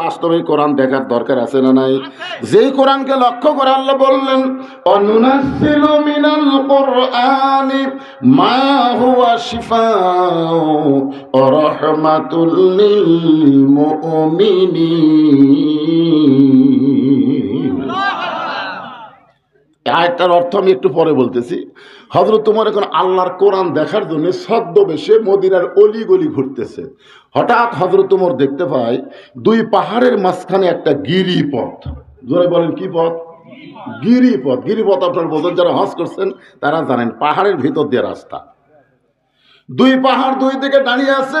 বাস্তবে কোরআন দেখার দরকার আছে না নাই? যেই কোরআনকে লক্ষ্য করে আল্লাহ বললেন অনুনাসিলু মিনাল কোরআনি মা হুয়া শিফাউ ওয়া রাহমাতুল লিল মুমিনিন অর্থ আমি একটু পরে বলতেছি। হজরত তোমার এখন আল্লাহর কোরআন দেখার জন্য ছদ্মবেশে মদিনার অলি গলি ঘুরতেছে। হঠাৎ হজরত তোমার দেখতে পায় দুই পাহাড়ের মাঝখানে একটা গিরিপথ জোরে বলেন, কি পথ? গিরিপথ গিরিপথ আপনার বোঝেন যারা হজ করছেন, তারা জানেন পাহাড়ের ভিতর দিয়ে রাস্তা। দুই পাহাড় দুই দিকে দাঁড়িয়ে আছে,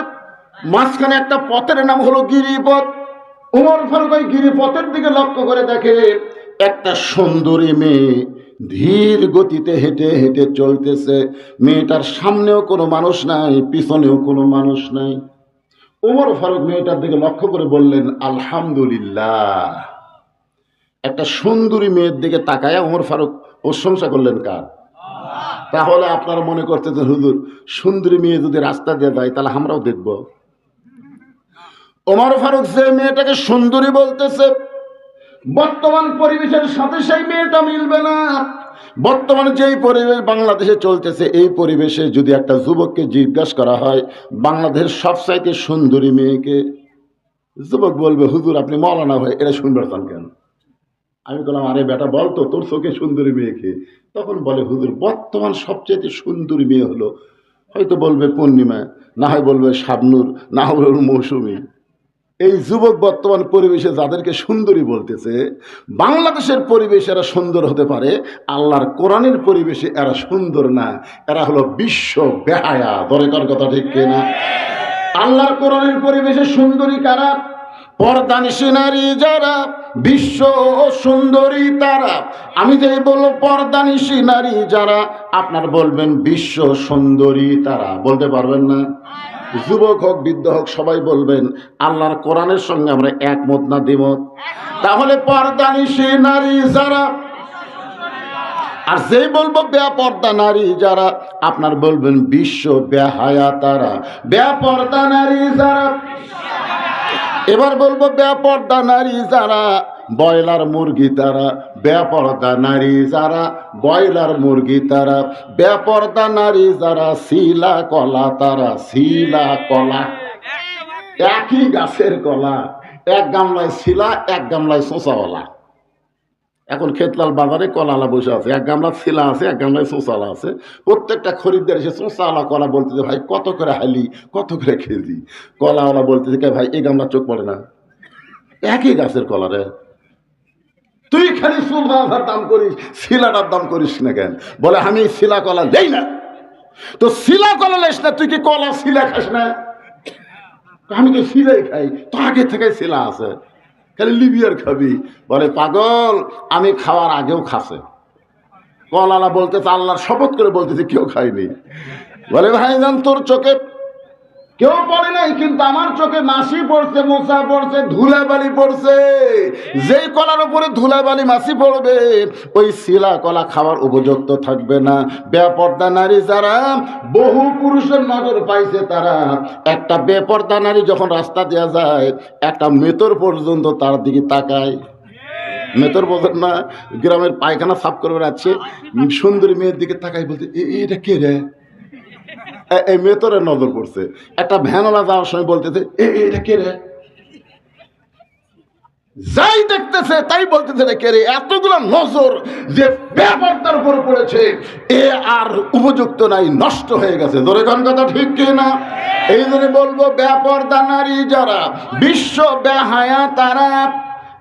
মাঝখানে একটা পথের নাম হলো গিরিপথ উমর ফারুক ওই গিরিপথের দিকে লক্ষ্য করে দেখে, একটা সুন্দরী মেয়ে ধীর গতিতে হেঁটে হেঁটে চলতেছে। মেয়েটার সামনেও কোনো মানুষ নাই, পিছনেও কোনো মানুষ নাই। উমর ফারুক মেয়েটার দিকে লক্ষ্য করে বললেন আলহামদুলিল্লাহ। একটা সুন্দরী মেয়ের দিকে তাকায় ওমর ফারুক প্রশংসা করলেন কার? তাহলে আপনারা মনে করতেছেন হুজুর সুন্দরী মেয়ে যদি রাস্তা দিয়ে দেয় তাহলে আমরাও দেখব। ওমর ফারুক যে মেয়েটাকে সুন্দরী বলতেছে বর্তমান পরিবেশের সাথে সেই মেয়েটা মিলবে না। বর্তমানে যেই পরিবেশ বাংলাদেশে চলতেছে, এই পরিবেশে যদি একটা যুবককে জিজ্ঞাসা করা হয়, বাংলাদেশের সবচাইতে সুন্দরী মেয়েকে, যুবক বলবে, হুজুর, আপনি মৌলানা হয়ে, এটা সুন্দর চান কেন? আমি বললাম, আরে বেটা, বল তো, তোর চোখে সুন্দরী মেয়েকে। তখন বলে, হুজুর, বর্তমান সবচেয়ে সুন্দরী মেয়ে হলো, হয়তো বলবে পূর্ণিমা, না হয় বলবে শাবনুর, না হয় মৌসুমী। এই যুবক বর্তমান পরিবেশে যাদেরকে সুন্দরী বলতেছে, বাংলাদেশের পরিবেশ এরা সুন্দর হতে পারে, আল্লাহর কোরআনের পরিবেশে এরা সুন্দর না, এরা হলো বিশ্ব বেহায়া। দরকার কথা ঠিক কিনা আল্লাহর কোরআনের পরিবেশে সুন্দরী কারা? পর্দানিসী নারী যারা, বিশ্ব সুন্দরী তারা। আমি যে বলব পর্দানিসী নারী যারা, আপনার বলবেন বিশ্ব সুন্দরী তারা। বলতে পারবেন না? যুবক হোক, বৃদ্ধ হোক, সবাই বলবেন, আল্লাহর কোরআনের সঙ্গে আমরা একমত না দ্বিমত? তাহলে পর্দানিসী নারী যারা, আর যেই বলব বেপর্দা নারী যারা, আপনার বলবেন বিশ্ব ব্যাহায়া তারা বেপর্দা নারী যারা, এবার বলব বেপর্দা নারী যারা বয়লার মুরগি তারা, বেপর্দা নারী যারা বয়লার মুরগি তারা, বেপর্দা নারী যারা, শিলা কলা তারা, শিলা কলা। একই গাছের কলা, এক গামলায় শিলা, এক গামলায় শোঁচাওয়ালা এখন খেতলাল বাজারে কলালা বসে আছে, এক গামলা শিলা আছে, এক গামলায় শোষালা আছে। প্রত্যেকটা খরিদ্দার এসে শোঁচাওয়ালা কলা বলতেছে, ভাই, কত করে হালি, কত করে কেজি? কলাওয়ালা বলতেছে, কে ভাই, এই গামলা চোখ পড়ে না। একই গাছের কলা রে। তুই খালি সুলভার দাম করিস, শিলাটার দাম করিস না কেন? বলে, আমি শিলা কলা দেই না। তো শিলা কলা লেস না, তুই কি কলা শিলা খাস না? আমি তো শিলাই খাই, তো আগে থেকে শিলা আছে। খালি লিবিয়ার খাবি। বলে, পাগল, আমি খাওয়ার আগেও খাসে। কলালা বলতেছে, আল্লাহর শপথ করে বলতেছে, কেউ খায়নি। বলে, ভাইজান, তোর চোখে কেউ পড়ে নাই, কিন্তু আমার চোখে মাসি পড়ছে মশা পড়ছে, ধুলাবালি পড়ছে। যেই কলার উপরে ধুলাবালি মাসি পড়বে, ওই শিলা কলা খাওয়ার উপযুক্ত থাকবে না। বেপর্দা নারী যারা, বহু পুরুষের নজর পাইছে তারা। একটা বেপর্দা নারী যখন রাস্তা দেওয়া যায়, একটা মেতর পর্যন্ত তার দিকে তাকায়। মেতর বোঝেন না, গ্রামের পায়খানা সাফ করে বেড়াচ্ছে সুন্দরী মেয়ের দিকে তাকাই বলতে এটা কে রে? এই মেতরের নজর পড়ছে। একটা ভ্যানওয়ালা যাওয়ার সময় বলতেছে যাই দেখতেছে, তাই বলতেছে রে কে রে? এতগুলো নজর যে ব্যাপারটার উপর পড়েছে, এ আর উপযুক্ত নাই, নষ্ট হয়ে গেছে। ধরে কোন কথা ঠিক কি না? এই জন্য বলব ব্যাপারদা নারী যারা, বিশ্ব বেহায়া তারা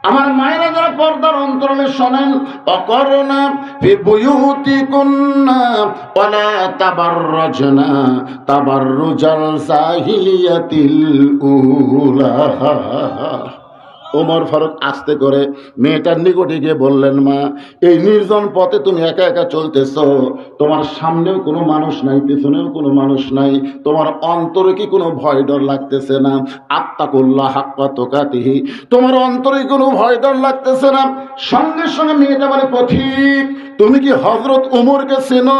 আমার মায়েরা যারা পর্দার অন্তরণে শোনেন অকরণা বিবুয়ুতি কুন্না ওয়ালা তাবাররাজনা তাবাররুজাল সাহিলিয়াতিল উলা। ওমর ফারুক আস্তে করে মেয়েটার নিকটে গিয়ে বললেন, মা, এই নির্জন পথে তুমি একা একা চলতেছ। তোমার সামনেও কোনো মানুষ নাই, পিছনেও কোনো মানুষ নাই। তোমার অন্তরে কি কোনো ভয় ডর লাগতেছে না? আত্মা করল্লা হাক্কা তোকাতিহি। তোমার অন্তরে কোনো ভয় ডর লাগতেছে না? সঙ্গে সঙ্গে মেয়েটা বলে, পথিক, তুমি কি হজরত উমরকে চেনো?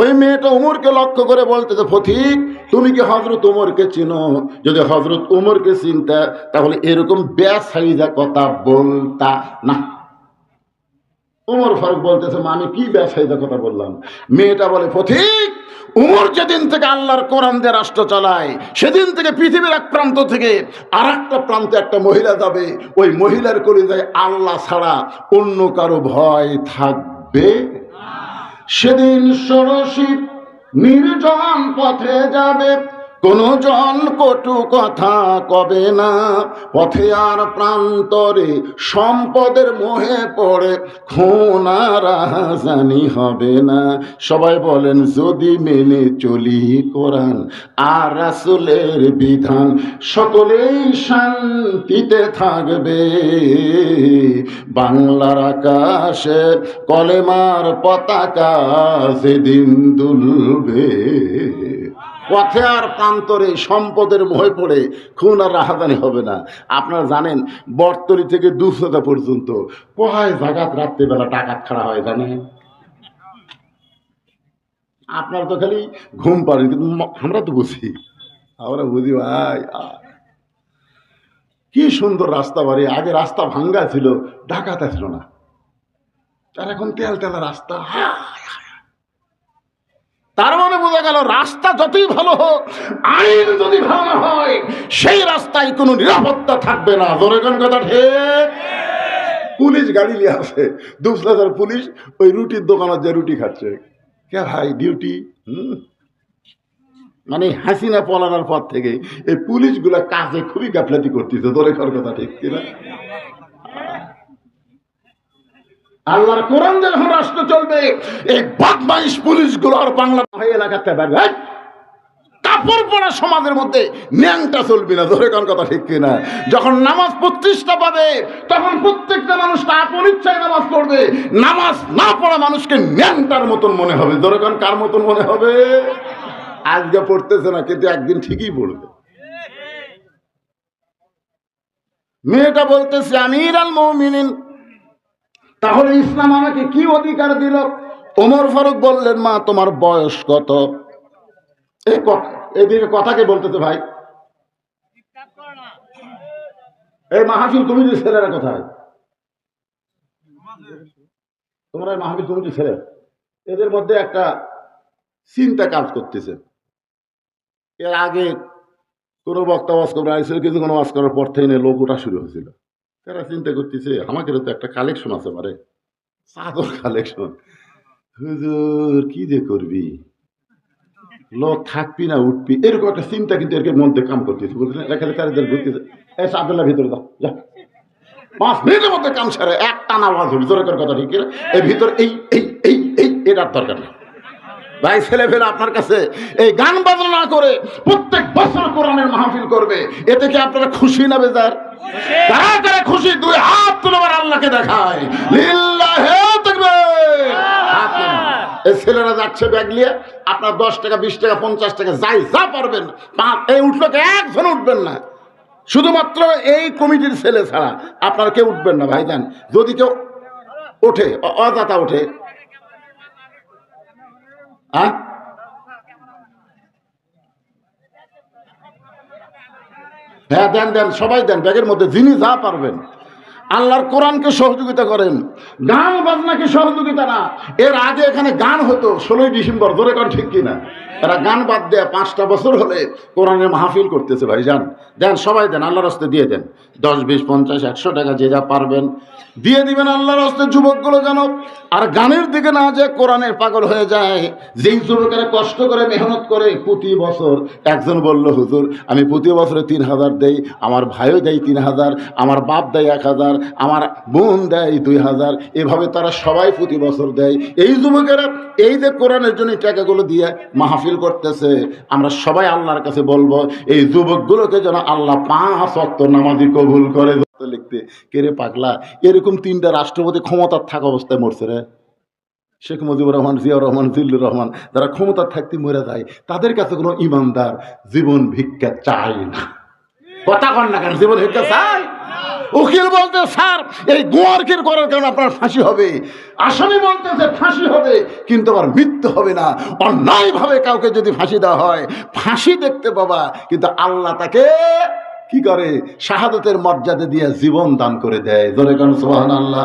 ওই মেয়েটা উমরকে লক্ষ্য করে বলতেছে ফথিক তুমি কি হজরত উমরকে চিনো? যদি হজরত উমরকে চিনতে, তাহলে এরকম ব্যাস হাইজা কথা বলতা না। উমর ফারুক বলতেছে আমি কি ব্যাস হাইজা কথা বললাম? মেয়েটা বলে ফথিক উমর যেদিন থেকে আল্লাহর কোরআন দিয়ে রাষ্ট্র চালায়, সেদিন থেকে পৃথিবীর এক প্রান্ত থেকে আর একটা প্রান্তে একটা মহিলা যাবে। ওই মহিলার কলিজায় আল্লাহ ছাড়া অন্য কারও ভয় থাকবে সেদিন সরসী নির্জন পথে যাবে। কোন জন কটু কথা কবে না? পথে আর প্রান্তরে সম্পদের মোহে পড়ে খুনারাজানি হবে না। সবাই বলেন, যদি মেনে চলি কোরআন আর রাসুলের বিধান, সকলেই শান্তিতে থাকবে। বাংলার আকাশে কলেমার পতাকা সেদিন দুলবে। পথে আর প্রান্তরে সম্পদের ভয় পড়ে খুন আর রাহাদানি হবে না। আপনারা জানেন বর্তলি থেকে দুশোটা পর্যন্ত কয় জাগাত রাত্রিবেলা ডাকাত খাড়া হয় জানেন? আপনারা তো খালি ঘুম পারেন কিন্তু আমরা তো বুঝি। আমরা বুঝি, ভাই। কি সুন্দর রাস্তা বাড়ি, আগে রাস্তা ভাঙ্গা ছিল, ডাকাত ছিল না। আর এখন তেল তেলা রাস্তা, হায় তার গেল, রাস্তা যতই ভালো হোক, আইন যদি ভালো হয়, সেই রাস্তায় কোনো নিরাপত্তা থাকবে না। জোরে কোন কথা ঠিক? পুলিশ গাড়ি নিয়ে আসে। দুসলাদার পুলিশ ওই রুটির দোকানে যে রুটি খাচ্ছে। কে ভাই, ডিউটি? হুম? মানে হাসিনা পলানোর পর থেকে এই পুলিশগুলা কাজে খুবই গাফলাতি করতেছে। এখার কথা ঠিক কিনা? আল্লাহর কোরআন যখন রাষ্ট্র চলবে, এই বদমাইশ পুলিশগুলো আর বাংলা ভাই এলাকাতে পারবে কাপড় পরা সমাজের মধ্যে ন্যাংটা চলবে না, ধরে কোন কথা ঠিক কিনা? যখন নামাজ প্রতিষ্ঠা পাবে, তখন প্রত্যেকটা মানুষ আপন ইচ্ছায় নামাজ পড়বে। নামাজ না পড়া মানুষকে ন্যাংটার মতন মনে হবে, ধরে কোন কার মতন মনে হবে? আজকে পড়তেছে না, কিন্তু একদিন ঠিকই পড়বে মেয়েটা বলতেছে, আমির আল মৌমিনিন তাহলে ইসলাম আমাকে কি অধিকার দিল? ওমর ফারুক বললেন, মা, তোমার বয়স কত? এই কথা এদিকে কথাকে বলতেছে ভাই। এই মাহফিল কমিটির ছেলেরা কোথায়? তোমরা মাহফিল কমিটির ছেলে। এদের মধ্যে একটা চিন্তা কাজ করতেছে। এর আগে কোনো বক্তা ওয়াজ করবে কিছু কোনো ওয়াজ করার পর থেকে লোক ওঠা শুরু হয়েছিল। তারা চিন্তা করতেছে আমাকে তো একটা কালেকশন আছে পারে চাদর কালেকশন হুজুর, কি যে করবি? লোক থাকবি না, উঠবি। এরকম একটা চিন্তা কিন্তু এর মধ্যে কাম করতেছে, বুঝলেন? এখানে তাদের ঘুরতেছে। এই চাদরলা ভিতরে দাও, যা। পাঁচ মিনিটের মধ্যে কাম সারে এক টানা আওয়াজ হল জোরে কথা ঠিক? এই ভিতর এই এই এই এই, এটার দরকার নেই। ভাই ছেলে ফেলে আপনার কাছে এই গান বাজনা না করে প্রত্যেক বছর কোরআনের মাহফিল করবে। এতে কি আপনারা খুশি না বেজার? কারা খুশি? দুই হাত তুলে আবার আল্লাহকে দেখায়। লিল্লাহে এই ছেলেরা যাচ্ছে ব্যাগ নিয়ে আপনার দশ টাকা বিশ টাকা পঞ্চাশ টাকা যাই যা পারবেন। এই উঠল একজন উঠবেন না। শুধুমাত্র এই কমিটির ছেলে ছাড়া আপনার কেউ উঠবেন না ভাইজান। যদি কেউ ওঠে অ- অযথা ওঠে। হ্যাঁ হ্যাঁ দেন দেন সবাই দেন ব্যাগের মধ্যে যিনি যা পারবেন। আল্লাহর কোরআনকে সহযোগিতা করেন। গান বাজনাকে সহযোগিতা না। এর আগে এখানে গান হতো, ষোলোই ডিসেম্বর ধরে কন ঠিক কিনা? এরা গান বাদ দেয়া পাঁচটা বছর হলে কোরআনের মাহফিল করতেছে ভাই যান দেন সবাই দেন, আল্লাহর হস্তে দিয়ে দেন। দশ, বিশ, পঞ্চাশ, একশো টাকা যে যা পারবেন। দিয়ে দিবেন আল্লাহর হস্তে যুবকগুলো যেন। আর গানের দিকে না যে কোরআনের পাগল হয়ে যায়, যেই যুবকেরা কষ্ট করে মেহনত করে প্রতি বছর একজন বলল, হুজুর, আমি প্রতি বছরে তিন হাজার দেই, আমার ভাইও দেয় তিন হাজার, আমার বাপ দেয় এক হাজার আমার বোন দেয় দুই হাজার। এভাবে তারা সবাই প্রতি বছর দেয়। এই যুবকেরা এই যে কোরআনের জন্য টাকাগুলো দিয়ে মাহফিল করতেছে, আমরা সবাই আল্লাহর কাছে বলব, এই যুবকগুলোকে যেন আল্লাহ পাঁচ অক্ত নামাজি কবুল করে লিখতে। কেরে পাগলা? এরকম তিনটা রাষ্ট্রপতি ক্ষমতার থাকা অবস্থায় মরছে রে। শেখ মুজিবুর রহমান, জিয়াউর রহমান, জিল্লুর রহমান, যারা ক্ষমতার থাকতে মরে যায়, তাদের কাছে কোনো ইমানদার জীবন ভিক্ষা চায় না। কথা কন না কেন, জীবন ভিক্ষা চায় উকিল বলতে স্যার, এই গোয়ারকির করার কারণে আপনার ফাঁসি হবে। আসামি বলতেছে, ফাঁসি হবে, কিন্তু আমার মৃত্যু হবে না। অন্যায়ভাবে কাউকে যদি ফাঁসি দেওয়া হয়, ফাঁসি দেখতে পাবা, কিন্তু আল্লাহ তাকে কি করে? শাহাদতের মর্যাদা দিয়ে জীবন দান করে দেয়। ধরে কারণ সোহান আল্লাহ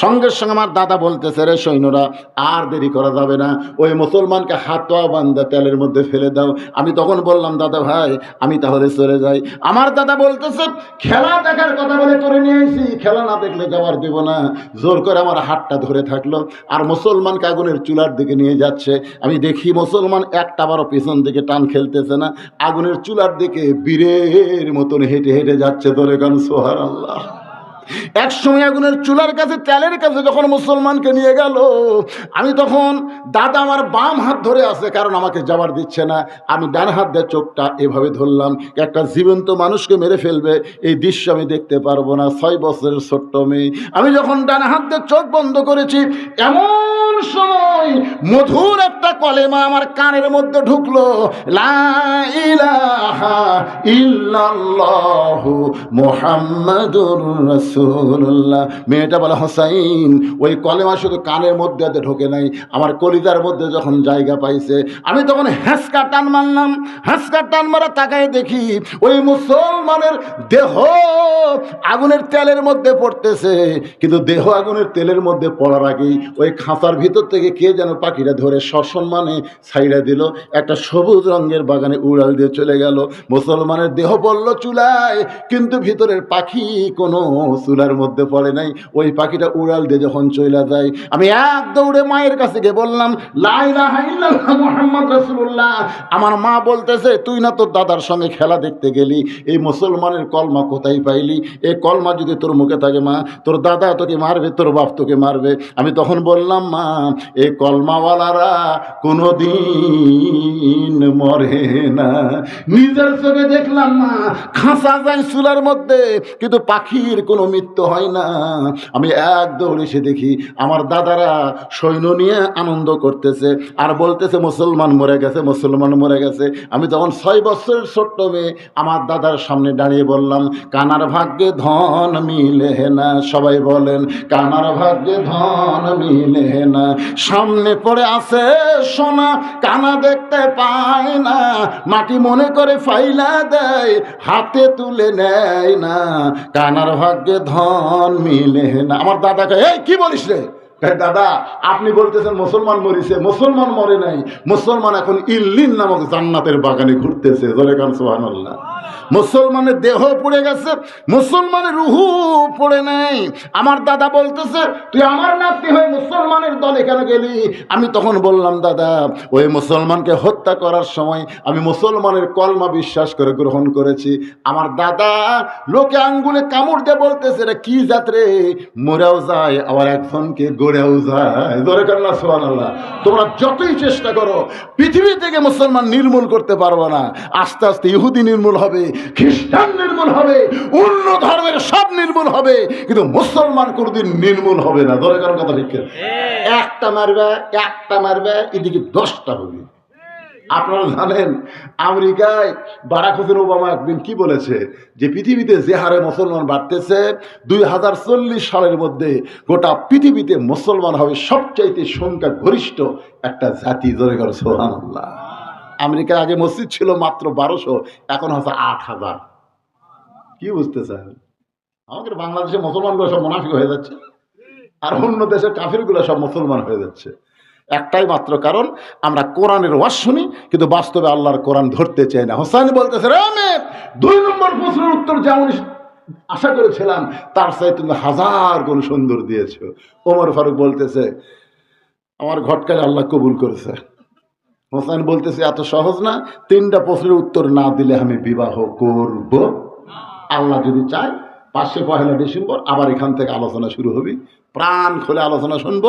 সঙ্গে সঙ্গে আমার দাদা বলতেছে, রে সৈন্যরা, আর দেরি করা যাবে না। ওই মুসলমানকে হাত পা বান্ধা তেলের মধ্যে ফেলে দাও। আমি তখন বললাম, দাদা ভাই, আমি তাহলে চলে যাই। আমার দাদা বলতেছে, খেলা দেখার কথা বলে করে নিয়ে এসি খেলা না দেখলে যাওয়ার দেব না। জোর করে আমার হাতটা ধরে থাকল, আর মুসলমানকে আগুনের চুলার দিকে নিয়ে যাচ্ছে। আমি দেখি মুসলমান একটা বারো পেছন দিকে টান খেলতেছে না। আগুনের চুলার দিকে বীরের মতন হেঁটে হেঁটে যাচ্ছে ধরে গান সোহার আল্লাহ এক সময় আগুনের চুলার কাছে, তেলের কাছে যখন মুসলমানকে নিয়ে গেল, আমি তখন দাদা আমার বাম হাত ধরে আছে, কারণ আমাকে যাবার দিচ্ছে না। আমি ডান হাত দিয়ে চোখটা এভাবে ধরলাম, একটা জীবন্ত মানুষকে মেরে ফেলবে, এই দৃশ্য আমি দেখতে পারব না, ছয় বছরের ছোট্ট মেয়ে। আমি যখন ডান হাত দিয়ে চোখ বন্ধ করেছি, এমন সময় মধুর একটা কলেমা আমার কানের মধ্যে ঢুকলো। মেয়েটা বলে, হোসাইন, ওই কলেমা শুধু কানের মধ্যে ঢোকে নাই, আমার কলিজার মধ্যে যখন জায়গা পাইছে, আমি তখন হ্যাঁসকা টান মারলাম হ্যাঁসকা টান মারা তাকায় দেখি ওই মুসলমানের দেহ আগুনের তেলের মধ্যে পড়তেছে। কিন্তু দেহ আগুনের তেলের মধ্যে পড়ার আগেই ওই খাঁচার ভিতর থেকে কে যেন পাখিটা ধরে সসম্মানে ছাইড়া দিল, একটা সবুজ রঙের বাগানে উড়াল দিয়ে চলে গেল। মুসলমানের দেহ পড়ল চুলায়, কিন্তু ভিতরের পাখি কোনো চুলার মধ্যে পড়ে নাই। ওই পাখিটা উড়াল দিয়ে যখন চলে যায়, আমি এক দৌড়ে মায়ের কাছে গিয়ে বললাম রসুল্লাহ আমার মা বলতেছে, তুই না তোর দাদার সঙ্গে খেলা দেখতে গেলি, এই মুসলমানের কলমা কোথায় পাইলি? এই কলমা যদি তোর মুখে থাকে মা, তোর দাদা তোকে মারবে, তোর বাপ তোকে মারবে। আমি তখন বললাম, মা এই কলমাওয়ালারা কোনো দিন মরে না। নিজের চোখে দেখলাম মা খাঁচা যায় চুলার মধ্যে, কিন্তু পাখির কোনো মৃত্যু হয় না। আমি এক দৌড়ে এসে দেখি, আমার দাদারা সৈন্য নিয়ে আনন্দ করতেছে, আর বলতেছে, মুসলমান মরে গেছে, মুসলমান মরে গেছে। আমি তখন ছয় বছরের ছোট্ট মেয়ে, আমার দাদার সামনে দাঁড়িয়ে বললাম, কানার ভাগ্যে ধন মিলে না। সবাই বলেন, কানার ভাগ্যে ধন মিলে না। সামনে পড়ে আছে সোনা, কানা দেখতে পায় না। মাটি মনে করে ফাইলা দেয়, হাতে তুলে নেয় না। কানার ভাগ্যে ধন মিলে না। আমার দাদাকে, এই, কি বলিস রে? দাদা, আপনি বলতেছেন মুসলমান মরিছে, মুসলমান মরে নাই। মুসলমান এখন ইল্লিন নামক জান্নাতের বাগানে ঘুরতেছে। জলে খান সুবহানাল্লাহ। মুসলমানের দেহ পড়ে গেছে, মুসলমানের রুহু পড়ে নাই। আমার দাদা বলতেছে, তুই আমার নাতি হয়ে মুসলমানের দলে কেন গেলি? আমি তখন বললাম, দাদা, ওই মুসলমানকে হত্যা করার সময় আমি মুসলমানের কলমা বিশ্বাস করে গ্রহণ করেছি। আমার দাদা লোকে আঙ্গুলে কামড় দিয়ে বলতেছে রে কি যাত্রে মরেও যায়, আবার একজনকে গড়েও যায় ধরে না সোহান আল্লাহ তোমরা যতই চেষ্টা করো পৃথিবী থেকে মুসলমান নির্মূল করতে পারব না। আস্তে আস্তে ইহুদি নির্মূল হবে খ্রিস্টান নির্মূল হবে অন্য ধর্মের সব নির্মূল হবে কিন্তু মুসলমান কোনোদিন নির্মূল হবে না। দরকার কথা ঠিক। একটা মারবে একটা মারবে এদিকে দশটা হবে। আপনারা জানেন, আমেরিকায় বারাক হোসেন ওবামা একদিন কি বলেছে? যে পৃথিবীতে যে হারে মুসলমান বাড়তেছে, দুই হাজার চল্লিশ সালের মধ্যে গোটা পৃথিবীতে মুসলমান হবে সবচাইতে সংখ্যা গরিষ্ঠ একটা জাতি। ধরে গেল সোহান আমেরিকার আগে মসজিদ ছিল মাত্র বারোশো, এখন হচ্ছে আট হাজার। কি বুঝতে চান আমাদের বাংলাদেশে মুসলমানগুলো সব মুনাফিক হয়ে যাচ্ছে, আর অন্য দেশের কাফিরগুলো সব মুসলমান হয়ে যাচ্ছে। একটাই মাত্র কারণ, আমরা কোরআনের ওয়াজ শুনি, কিন্তু বাস্তবে আল্লাহর কোরআন ধরতে চাই না। হোসাইন বলতেছে রামে দুই নম্বর প্রশ্নের উত্তর যেমন আশা করেছিলাম, তার চাই তুমি হাজার গুণ সুন্দর দিয়েছ। ওমর ফারুক বলতেছে, আমার ঘটকায় আল্লাহ কবুল করেছে। হোসাইন বলতেছে, এত সহজ না, তিনটা প্রশ্নের উত্তর না দিলে আমি বিবাহ করব। আল্লাহ যদি চায়, পাঁচশো পহেলা ডিসেম্বর আবার এখান থেকে আলোচনা শুরু হবে। প্রাণ খুলে আলোচনা শুনব।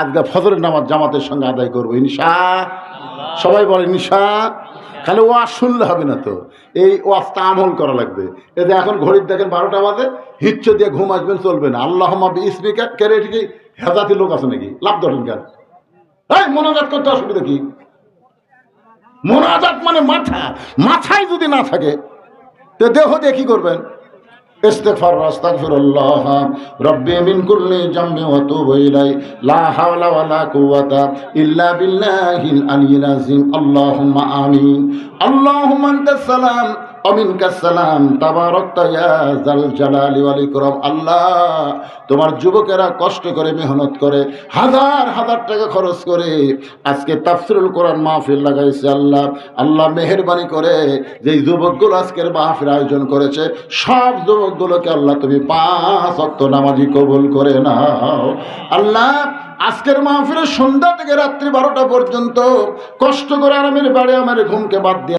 আজকে ফজরের নামাজ জামাতের সঙ্গে আদায় করব। ইনশা সবাই বলে নিশা খালি ওয়াজ শুনলে হবে না তো। এই ওয়াজটা আমল করা লাগবে। এতে এখন ঘড়ির দেখেন বারোটা বাজে, হিচ্ছ দিয়ে ঘুম আসবেন, চলবে না। আল্লাহ ইসমিকা কেরে এটি হেজাতি লোক আছে নাকি? লাভ ধরেন কেন? এই, মোনাজাত করতে অসুবিধা কি? মোনাজাত মানে মাথা। মাথায় যদি না থাকে, তো দেহ দিয়ে কি করবেন? ইস্তেগফার আস্তাগফিরুল্লাহ রব্বি মিন কুল্লি জামবি ওয়া তুবু ইলাই লা হাওলা ওয়া লা কুওয়াতা ইল্লা বিল্লাহিল আলিয়্যিল আযীম। আল্লাহুম্মা আমিন। আল্লাহুম্মা আনতাস সালাম। তোমার যুবকেরা কষ্ট করে মেহনত করে, হাজার হাজার টাকা খরচ করে আজকে তাফসিরুল কোরআন মাহফিল লাগাইছে আল্লাহ। আল্লাহ করে যে যুবকগুলো আজকের মাহফিল আয়োজন করেছে, সব যুবকগুলোকে আল্লাহ তুমি পাঁচ অক্ত নামাজি কবুল করে নাও। আল্লাহ, আজকের মাহফিলের সন্ধ্যা থেকে রাত্রি বারোটা পর্যন্ত কষ্ট করে আরামের বাড়ি আমার ঘুমকে বাদ দিয়ে